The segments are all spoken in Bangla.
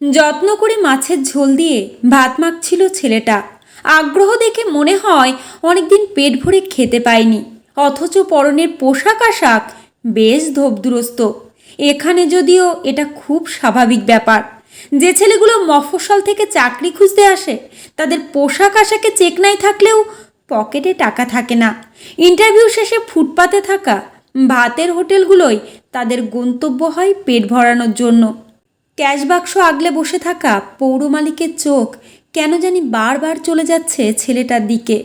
যত্ন করে মাছের ঝোল দিয়ে ভাত মাখছিল ছেলেটা। আগ্রহ দেখে মনে হয় অনেকদিন পেট ভরে খেতে পায়নি, অথচ পরনের পোশাক আশাক বেশ ধোপদুরস্ত। এখানে যদিও এটা খুব স্বাভাবিক ব্যাপার, যে ছেলেগুলো মফস্বল থেকে চাকরি খুঁজতে আসে, তাদের পোশাক আশাকে চেকনাই থাকলেও পকেটে টাকা থাকে না। ইন্টারভিউ শেষে ফুটপাতে থাকা ভাতের হোটেলগুলোই তাদের গন্তব্য হয় পেট ভরানোর জন্য। ক্যাশ বাক্স আগলে বসে থাকা পৌর মালিকের চোখ কেন জানি বারবার চলে যাচ্ছে ছেলেটার দিকে।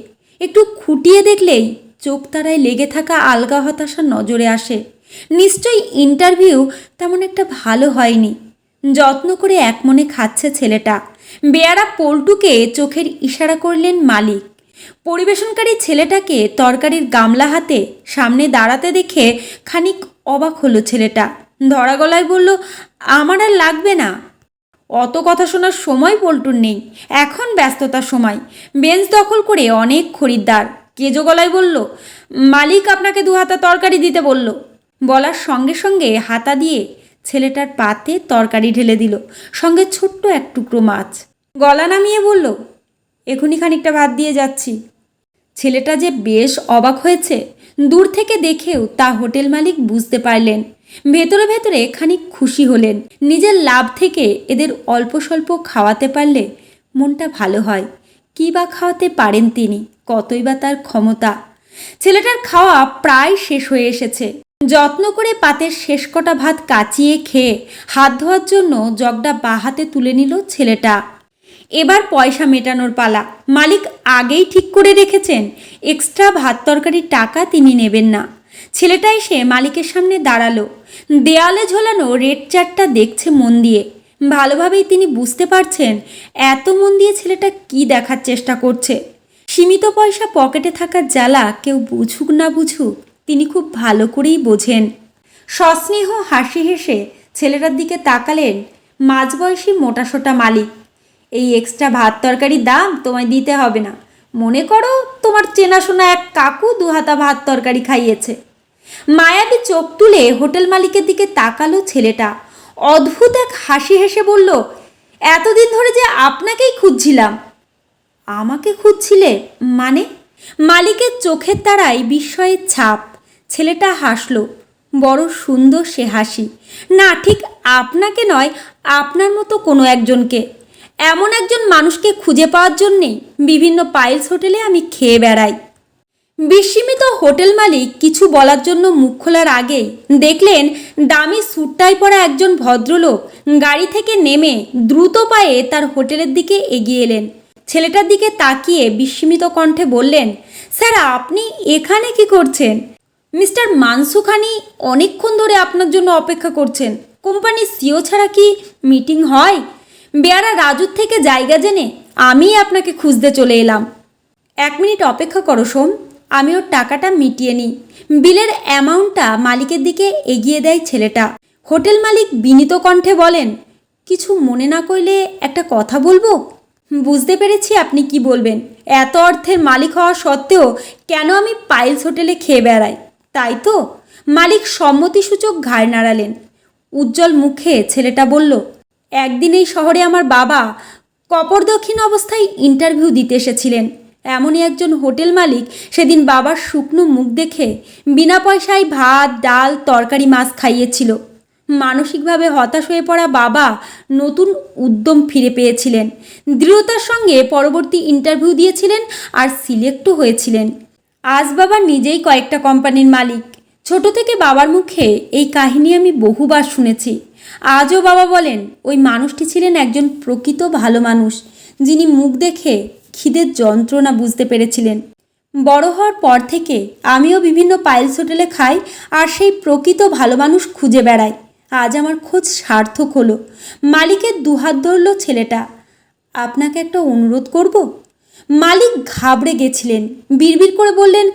একটু খুঁটিয়ে দেখলেই চোখ তারায় লেগে থাকা আলগা হতাশা নজরে আসে। নিশ্চয়ই ইন্টারভিউ তেমন একটা ভালো হয়নি। যত্ন করে এক মনে খাচ্ছে ছেলেটা। বেয়ারা পল্টুকে চোখের ইশারা করলেন মালিক। পরিবেশনকারী ছেলেটাকে তরকারির গামলা হাতে সামনে দাঁড়াতে দেখে খানিক অবাক হলো ছেলেটা। ধরা গলায় বলল, আমার আর লাগবে না। অত কথা শোনার সময় পল্টুর নেই। এখন ব্যস্ততার সময়। বেঞ্চ দখল করে অনেক খরিদ্দার। কেজো গলায় বলল, মালিক আপনাকে দু হাতা তরকারি দিতে বলল। বলার সঙ্গে সঙ্গে হাতা দিয়ে ছেলেটার পাতে তরকারি ঢেলে দিল, সঙ্গে ছোট্ট এক টুকরো মাছ। গলা নামিয়ে বলল, এখনই খানিকটা ভাত দিয়ে যাচ্ছি। ছেলেটা যে বেশ অবাক হয়েছে, দূর থেকে দেখেও তা হোটেল মালিক বুঝতে পারলেন। ভেতরে ভেতরে খানিক খুশি হলেন। নিজের লাভ থেকে এদের অল্প স্বল্প খাওয়াতে পারলে মনটা ভালো হয়। কী বা খাওয়াতে পারেন তিনি? কতই বা তার ক্ষমতা? ছেলেটার খাওয়া প্রায় শেষ হয়ে এসেছে। যত্ন করে পাতের শেষ কটা ভাত কাচিয়ে খেয়ে হাত ধোয়ার জন্য জগটা বাহাতে তুলে নিল ছেলেটা। এবার পয়সা মেটানোর পালা। মালিক আগেই ঠিক করে রেখেছেন, এক্সট্রা ভাত তরকারির টাকা তিনি নেবেন না। ছেলেটা এসে মালিকের সামনে দাঁড়াল। দেয়ালে ঝোলানো রেড চারটা দেখছে মন দিয়ে। ভালোভাবেই তিনি বুঝতে পারছেন এত মন দিয়ে ছেলেটা কি দেখার চেষ্টা করছে। সীমিত পয়সা পকেটে থাকার জ্বালা কেউ বুঝুক না বুঝুক, তিনি খুব ভালো করেই বোঝেন। সস্নেহ হাসি হেসে ছেলেটার দিকে তাকালেন মাঝবয়সী মোটাসোটা মালিক। এই এক্সট্রা ভাত তরকারির দাম তোমায় দিতে হবে না। মনে করো তোমার চেনাশোনা এক কাকু দুহাতা ভাত তরকারি খাইয়েছে। মায়াবী চোখ তুলে হোটেল মালিকের দিকে তাকালো ছেলেটা। অদ্ভুত এক হাসি হেসে বলল, এতদিন ধরে যে আপনাকেই খুঁজছিলাম। আমাকে খুঁজছিলে? মানে? মালিকের চোখের তারাই বিস্ময়ের ছাপ। ছেলেটা হাসলো। বড় সুন্দর সে হাসি। না, ঠিক আপনাকে নয়, আপনার মতো কোনো একজনকে। এমন একজন মানুষকে খুঁজে পাওয়ার জন্যেই বিভিন্ন পাইলস হোটেলে আমি খেয়ে বেড়াই। বিস্মিত হোটেল মালিক কিছু বলার জন্য মুখ খোলার আগেই দেখলেন দামি স্যুটটাই পরা একজন ভদ্রলোক গাড়ি থেকে নেমে দ্রুত পায়ে তার হোটেলের দিকে এগিয়ে এলেন। ছেলেটার দিকে তাকিয়ে বিস্মিত কণ্ঠে বললেন, স্যার, আপনি এখানে কি করছেন? মিস্টার মানসুখানি অনেকক্ষণ ধরে আপনার জন্য অপেক্ষা করছেন। কোম্পানির সিও ছাড়া কি মিটিং হয়? বেয়ারা রাজুর থেকে জায়গা জেনে আমি আপনাকে খুঁজতে চলে এলাম। এক মিনিট অপেক্ষা করো, সোম। আমি ওর টাকাটা মিটিয়ে নিই। বিলের অ্যামাউন্টটা মালিকের দিকে এগিয়ে দেয় ছেলেটা। হোটেল মালিক বিনীত কণ্ঠে বলেন, কিছু মনে না করলে একটা কথা বলব? বুঝতে পেরেছি আপনি কি বলবেন। এত অর্থের মালিক হওয়া সত্ত্বেও কেন আমি পাইলস হোটেলে খেয়ে বেড়াই? তাই তো? মালিক সম্মতিসূচক ঘাড় নাড়ালেন। উজ্জ্বল মুখে ছেলেটা বলল, একদিন এই শহরে আমার বাবা কপর দক্ষিণ অবস্থায় ইন্টারভিউ দিতে এসেছিলেন। এমনই একজন হোটেল মালিক সেদিন বাবার শুকনো মুখ দেখে বিনা পয়সায় ভাত, ডাল, তরকারি, মাছ খাইয়েছিল। মানসিকভাবে হতাশ হয়ে পড়া বাবা নতুন উদ্যম ফিরে পেয়েছিলেন। দৃঢ়তার সঙ্গে পরবর্তী ইন্টারভিউ দিয়েছিলেন আর সিলেক্টও হয়েছিলেন। আজ বাবা নিজেই কয়েকটা কোম্পানির মালিক। ছোট থেকে বাবার মুখে এই কাহিনী আমি বহুবার শুনেছি। আজও বাবা বলেন, ওই মানুষটি ছিলেন একজন প্রকৃত ভালো মানুষ, যিনি মুখ দেখে খিদের যন্ত্রণা বুঝতে পেরেছিলেন। বড় হওয়ার পর থেকে আমিও বিভিন্ন পাইলস হোটেলে খাই আর সেই প্রকৃত ভালো মানুষ খুঁজে বেড়াই। আজ আমার খোঁজ সার্থক হলো। মালিকের দুহাত ধরল ছেলেটা। আপনাকে একটা অনুরোধ করব? মালিক ঘাবড়ে গেছিলেন। বিড়বিড় করে বললেন,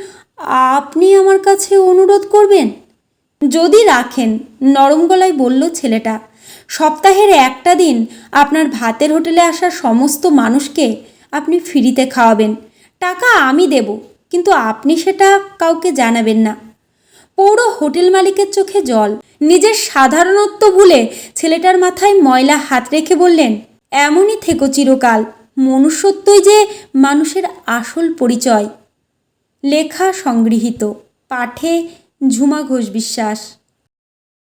আপনি আমার কাছে অনুরোধ করবেন? যদি রাখেন, নরম গলায় বলল ছেলেটা। সপ্তাহের একটা দিন আপনার ভাতের হোটেলে আসা সমস্ত মানুষকে আপনি ফ্রিতে খাওয়াবেন। টাকা আমি দেব, কিন্তু আপনি সেটা কাউকে জানাবেন না। পৌর হোটেল মালিকের চোখে জল। নিজের সাধারণত্ব ভুলে ছেলেটার মাথায় ময়লা হাত রেখে বললেন, এমনই থেকো চিরকাল। মনুষ্যত্বই যে মানুষের আসল পরিচয়। লেখা সংগৃহীত। পাঠে ঝুমা ঘোষ বিশ্বাস।